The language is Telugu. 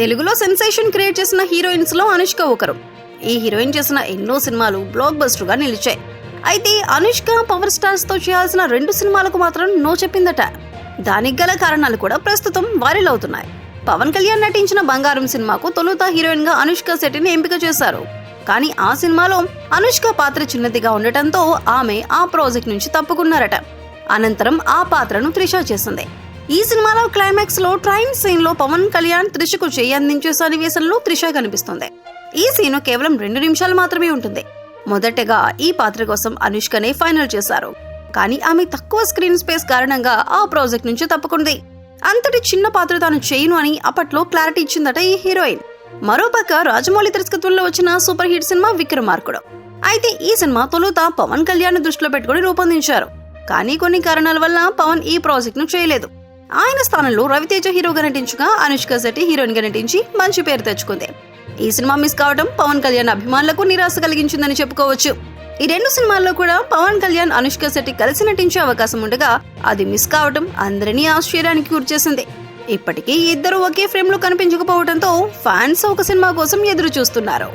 తెలుగులో సెన్సేషన్ క్రియేట్ చేసిన హీరోయిన్స్లో అనుష్క ఒకరు. ఈ హీరోయిన్ చేసిన ఎన్నో సినిమాలు బ్లాక్ బస్టర్గా నిలిచాయి. అయితే అనుష్క పవర్ స్టార్స్తో చేయాల్సిన రెండు సినిమాలకు మాత్రం నో చెప్పిందట. దానికి గల కారణాలు కూడా ప్రస్తుతం వైరల్ అవుతున్నాయి. పవన్ కళ్యాణ్ నటించిన బంగారం సినిమాకు తొలుత హీరోయిన్గా అనుష్క శెట్టిని ఎంపిక చేశారు. కానీ ఆ సినిమాలో అనుష్క పాత్ర చిన్నదిగా ఉండటంతో ఆమె ఆ ప్రాజెక్ట్ నుంచి తప్పుకున్నారట. అనంతరం ఆ పాత్రను త్రిష చేసింది. ఈ సినిమాలో క్లైమాక్స్లో ట్రైన్ సీన్లో పవన్ కళ్యాణ్ త్రిషకు చేయి అందించే సన్నివేశంలో త్రిష కనిపిస్తుంది. ఈ సీన్ కేవలం రెండు నిమిషాలు మాత్రమే ఉంటుంది. మొదటగా ఈ పాత్ర కోసం అనుష్కనే ఫైనల్ చేశారు. కానీ ఆమె తక్కువ స్క్రీన్ స్పేస్ కారణంగా ఆ ప్రాజెక్ట్ నుంచి తప్పుకుంది. అంతటి చిన్న పాత్ర తాను చేయను అని అప్పట్లో క్లారిటీ ఇచ్చిందట ఈ హీరోయిన్ మరోపక్క రాజమౌళి దర్శకత్వంలో వచ్చిన సూపర్ హిట్ సినిమా విక్రమార్కుడు. అయితే ఈ సినిమా తొలుత పవన్ కళ్యాణ్ దృష్టిలో పెట్టుకుని రూపొందించారు. కానీ కొన్ని కారణాల వల్ల పవన్ ఈ ప్రాజెక్ట్ను చేయలేదు. ఆయన స్థానంలో రవితేజ హీరోగా నటించగా అనుష్క శెట్టి హీరోయిన్గా నటించి మంచి పేరు తెచ్చుకుంది. ఈ సినిమా మిస్ కావడం పవన్ కళ్యాణ్ అభిమానులకు నిరాశ కలిగించిందని చెప్పుకోవచ్చు. ఈ రెండు సినిమాల్లో కూడా పవన్ కళ్యాణ్ అనుష్క శెట్టి కలిసి నటించే అవకాశం ఉండగా అది మిస్ కావడం అందరినీ ఆశ్చర్యానికి గురిచేసింది. ఇప్పటికీ ఇద్దరు ఒకే ఫ్రేమ్లో కనిపించకపోవడంతో ఫ్యాన్స్ ఒక సినిమా కోసం ఎదురు చూస్తున్నారు